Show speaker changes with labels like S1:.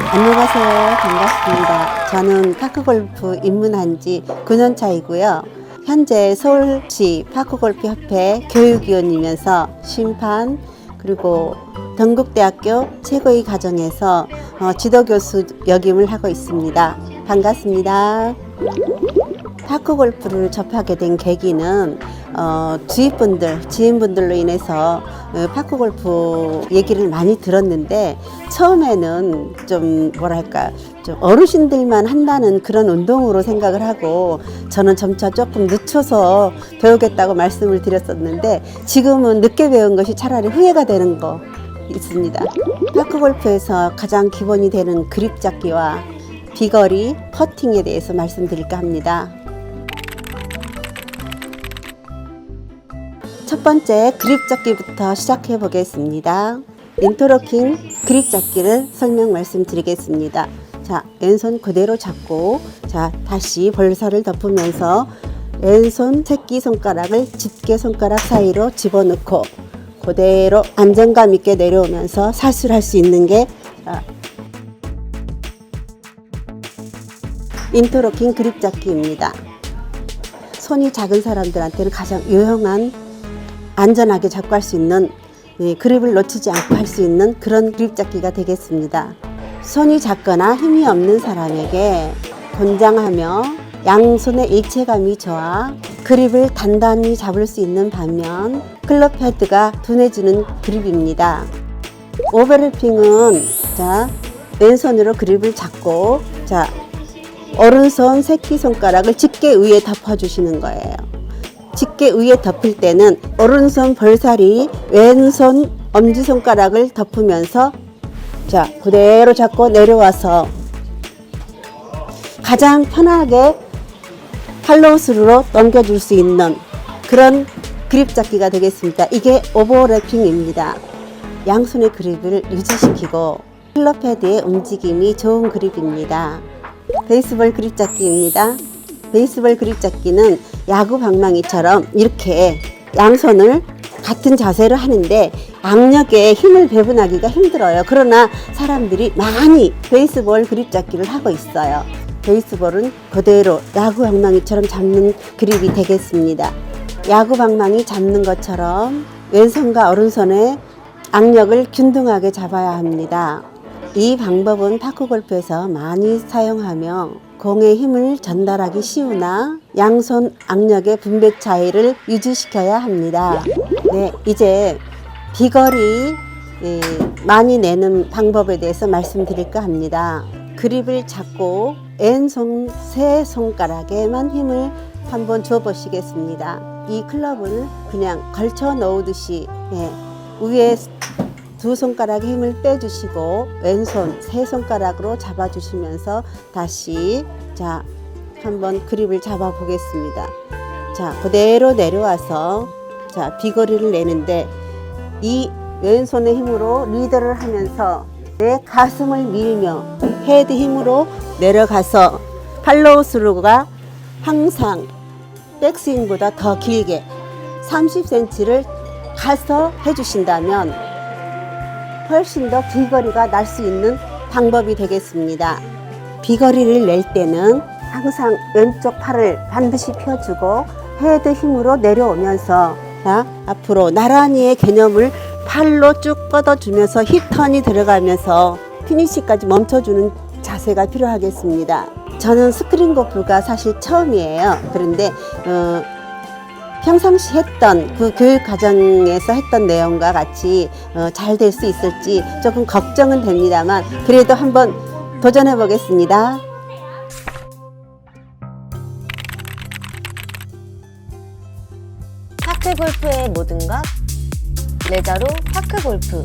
S1: 안녕하세요. 반갑습니다. 저는 파크골프 입문한 지 9년 차이고요. 현재 서울시 파크골프 협회 교육위원이면서 심판 그리고 동국대학교 최고의 과정에서 어, 지도교수 역임을 하고 있습니다. 반갑습니다. 파크골프를 접하게 된 계기는 어, 주위분들, 지인분들로 인해서 어, 파크골프 얘기를 많이 들었는데 처음에는 좀 뭐랄까 좀 어르신들만 한다는 그런 운동으로 생각을 하고 저는 점차 조금 늦춰서 배우겠다고 말씀을 드렸었는데 지금은 늦게 배운 것이 차라리 후회가 되는 거 있습니다. 파크골프에서 가장 기본이 되는 그립 잡기와 비거리, 퍼팅에 대해서 말씀드릴까 합니다. 첫 번째 그립 잡기부터 시작해 보겠습니다. 인터로킹 그립 잡기를 설명 말씀드리겠습니다. 자, 왼손 그대로 잡고 자, 다시 벌사를 덮으면서 왼손 새끼 손가락을 집게 손가락 사이로 집어넣고 그대로 안정감 있게 내려오면서 사술할 수 있는 게 자, 인터로킹 그립 잡기입니다. 손이 작은 사람들한테는 가장 유용한 안전하게 잡고 할 수 있는 예, 그립을 놓치지 않고 할 수 있는 그런 그립 잡기가 되겠습니다. 손이 작거나 힘이 없는 사람에게 권장하며 양손의 일체감이 좋아 그립을 단단히 잡을 수 있는 반면 클럽 헤드가 둔해지는 그립입니다. 오버래핑은 자 왼손으로 그립을 잡고 자 오른손 새끼손가락을 집게 위에 덮어주시는 거예요. 집게 위에 덮을 때는 오른손 벌살이 왼손 엄지손가락을 덮으면서 자 그대로 잡고 내려와서 가장 편하게 팔로우스루로 넘겨줄 수 있는 그런 그립 잡기가 되겠습니다. 이게 오버래핑입니다. 양손의 그립을 유지시키고 클럽 헤드의 움직임이 좋은 그립입니다. 베이스볼 그립 잡기입니다. 베이스볼 그립 잡기는 야구 방망이처럼 이렇게 양손을 같은 자세로 하는데 악력에 힘을 배분하기가 힘들어요. 그러나 사람들이 많이 베이스볼 그립 잡기를 하고 있어요. 베이스볼은 그대로 야구 방망이처럼 잡는 그립이 되겠습니다. 야구 방망이 잡는 것처럼 왼손과 오른손의 악력을 균등하게 잡아야 합니다. 이 방법은 파크 골프에서 많이 사용하며 공의 힘을 전달하기 쉬우나 양손 악력의 분배 차이를 유지시켜야 합니다. 네, 이제 비거리 예, 많이 내는 방법에 대해서 말씀드릴까 합니다. 그립을 잡고 왼손 세 손가락에만 힘을 한번 줘 보시겠습니다. 이 클럽을 그냥 걸쳐 놓듯이 예, 위에 두 손가락에 힘을 빼주시고 왼손 세 손가락으로 잡아주시면서 다시 자 한번 그립을 잡아 보겠습니다. 자 그대로 내려와서 자 비거리를 내는데 이 왼손의 힘으로 리더를 하면서 내 가슴을 밀며 헤드 힘으로 내려가서 팔로우 스루가 항상 백스윙보다 더 길게 30cm를 가서 해주신다면 훨씬 더 비거리가 날 수 있는 방법이 되겠습니다. 비거리를 낼 때는 항상 왼쪽 팔을 반드시 펴주고 헤드 힘으로 내려오면서 자, 앞으로 나란히의 개념을 팔로 쭉 뻗어주면서 힙턴이 들어가면서 피니시까지 멈춰주는 자세가 필요하겠습니다. 저는 스크린 골프가 사실 처음이에요. 그런데 어, 평상시 했던 그 교육 과정에서 했던 내용과 같이 어, 잘될 수 있을지 조금 걱정은 됩니다만 그래도 한번 도전해 보겠습니다.
S2: 파크 골프의 모든 것 레저로 파크 골프